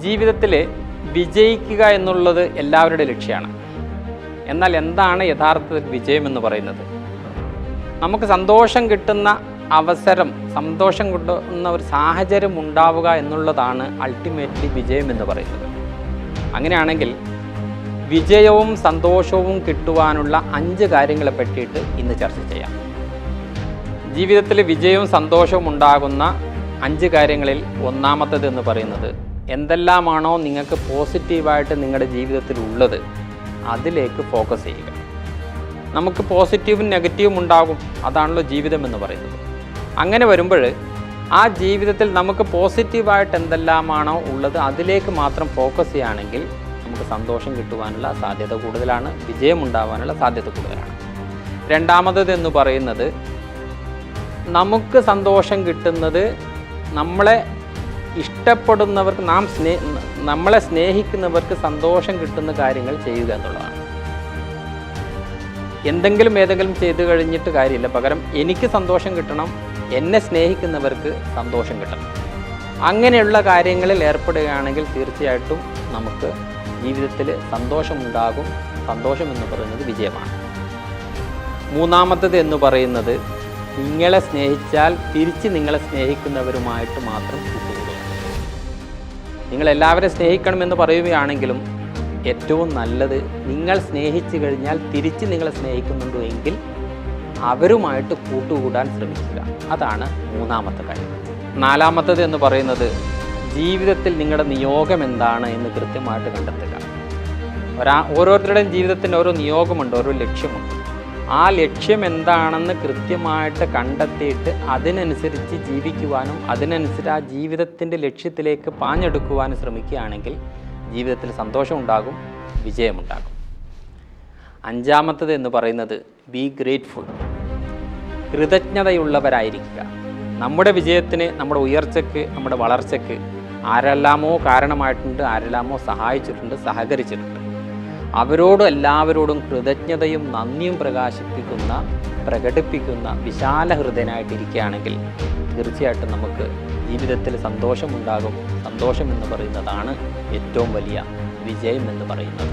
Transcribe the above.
ജീവിതത്തിൽ വിജയിക്കുക എന്നുള്ളത് എല്ലാവരുടെ ലക്ഷ്യമാണ്. എന്നാൽ എന്താണ് യഥാർത്ഥത്തിൽ വിജയം എന്ന് പറയുന്നത്? നമുക്ക് സന്തോഷം കിട്ടുന്ന അവസരം സന്തോഷം കിട്ടുന്ന ഒരു സാഹചര്യം ഉണ്ടാവുക എന്നുള്ളതാണ് അൾട്ടിമേറ്റ്ലി വിജയം എന്ന് പറയുന്നത്. അങ്ങനെയാണെങ്കിൽ വിജയവും സന്തോഷവും കിട്ടുവാനുള്ള അഞ്ച് കാര്യങ്ങളെ പറ്റിയിട്ട് ഇന്ന് ചർച്ച ചെയ്യാം. ജീവിതത്തിൽ വിജയവും സന്തോഷവും ഉണ്ടാകുന്ന അഞ്ച് കാര്യങ്ങളിൽ ഒന്നാമത്തത് എന്ന് പറയുന്നത് എന്തെല്ലാമാണോ നിങ്ങൾക്ക് പോസിറ്റീവായിട്ട് നിങ്ങളുടെ ജീവിതത്തിൽ ഉള്ളത് അതിലേക്ക് ഫോക്കസ് ചെയ്യുക. നമുക്ക് പോസിറ്റീവും നെഗറ്റീവും ഉണ്ടാകും. അതാണല്ലോ ജീവിതം എന്ന് പറയുന്നത്. അങ്ങനെ വരുമ്പോൾ ആ ജീവിതത്തിൽ നമുക്ക് പോസിറ്റീവായിട്ട് എന്തെല്ലാമാണോ ഉള്ളത് അതിലേക്ക് മാത്രം ഫോക്കസ് ചെയ്യുകയാണെങ്കിൽ നമുക്ക് സന്തോഷം കിട്ടുവാനുള്ള സാധ്യത കൂടുതലാണ് വിജയം ഉണ്ടാവാനുള്ള സാധ്യത കൂടുതലാണ്. രണ്ടാമത് എന്ന് പറയുന്നത് നമുക്ക് സന്തോഷം കിട്ടുന്നത് നമ്മളെ ഇഷ്ടപ്പെടുന്നവർക്ക് നാം സ്നേ നമ്മളെ സ്നേഹിക്കുന്നവർക്ക് സന്തോഷം കിട്ടുന്ന കാര്യങ്ങൾ ചെയ്യുക എന്നുള്ളതാണ്. എന്തെങ്കിലും ഏതെങ്കിലും ചെയ്തു കഴിഞ്ഞിട്ട് കാര്യമില്ല. പകരം എനിക്ക് സന്തോഷം കിട്ടണം എന്നെ സ്നേഹിക്കുന്നവർക്ക് സന്തോഷം കിട്ടണം. അങ്ങനെയുള്ള കാര്യങ്ങളിൽ ഏർപ്പെടുകയാണെങ്കിൽ തീർച്ചയായിട്ടും നമുക്ക് ജീവിതത്തിൽ സന്തോഷമുണ്ടാകും. സന്തോഷം എന്ന് പറയുന്നത് വിജയമാണ്. മൂന്നാമത്തത് എന്ന് പറയുന്നത് നിങ്ങളെ സ്നേഹിച്ചാൽ തിരിച്ച് നിങ്ങളെ സ്നേഹിക്കുന്നവരുമായിട്ട് മാത്രം കൂട്ടുകൊള്ളുക നിങ്ങൾ സ്നേഹിക്കണമെന്ന് പറയുകയാണെങ്കിലും ഏറ്റവും നല്ലത് നിങ്ങൾ സ്നേഹിച്ചു കഴിഞ്ഞാൽ തിരിച്ച് നിങ്ങളെ സ്നേഹിക്കുന്നുണ്ടോ എങ്കിൽ അവരുമായിട്ട് കൂട്ടുകൂടാൻ ശ്രമിക്കുക. അതാണ് മൂന്നാമത്തെ കാര്യം. നാലാമത്തത് എന്ന് പറയുന്നത് ജീവിതത്തിൽ നിങ്ങളുടെ നിയോഗം എന്താണ് എന്ന് കൃത്യമായിട്ട് കണ്ടെത്തുക. ഒരാ ഓരോരുത്തരുടെയും ജീവിതത്തിന് ഓരോ നിയോഗമുണ്ട് ഓരോ ലക്ഷ്യമുണ്ട്. ആ ലക്ഷ്യം എന്താണെന്ന് കൃത്യമായിട്ട് കണ്ടെത്തിയിട്ട് അതിനനുസരിച്ച് ജീവിക്കുവാനും അതിനനുസരിച്ച് ആ ജീവിതത്തിന്റെ ലക്ഷ്യത്തിലേക്ക് പാഞ്ഞെടുക്കുവാനും ശ്രമിക്കുകയാണെങ്കിൽ ജീവിതത്തിൽ സന്തോഷം ഉണ്ടാകും വിജയമുണ്ടാകും. അഞ്ചാമത്തത് എന്ന് പറയുന്നത് ബി ഗ്രേറ്റ്ഫുൾ കൃതജ്ഞതയുള്ളവരായിരിക്കുക. നമ്മുടെ വിജയത്തിന് നമ്മുടെ ഉയർച്ചയ്ക്ക് നമ്മുടെ വളർച്ചയ്ക്ക് ആരെല്ലാമോ കാരണമായിട്ടുണ്ട് ആരെല്ലാമോ സഹായിച്ചിട്ടുണ്ട് സഹകരിച്ചിട്ടുണ്ട്. അവരോടും എല്ലാവരോടും കൃതജ്ഞതയും നന്ദിയും പ്രകാശിപ്പിക്കുന്ന പ്രകടിപ്പിക്കുന്ന വിശാല ഹൃദയനായിട്ടിരിക്കുകയാണെങ്കിൽ തീർച്ചയായിട്ടും നമുക്ക് ജീവിതത്തിൽ സന്തോഷമുണ്ടാകും. സന്തോഷം എന്ന് പറയുന്നതാണ് ഏറ്റവും വലിയ വിജയം എന്ന് പറയുന്നത്.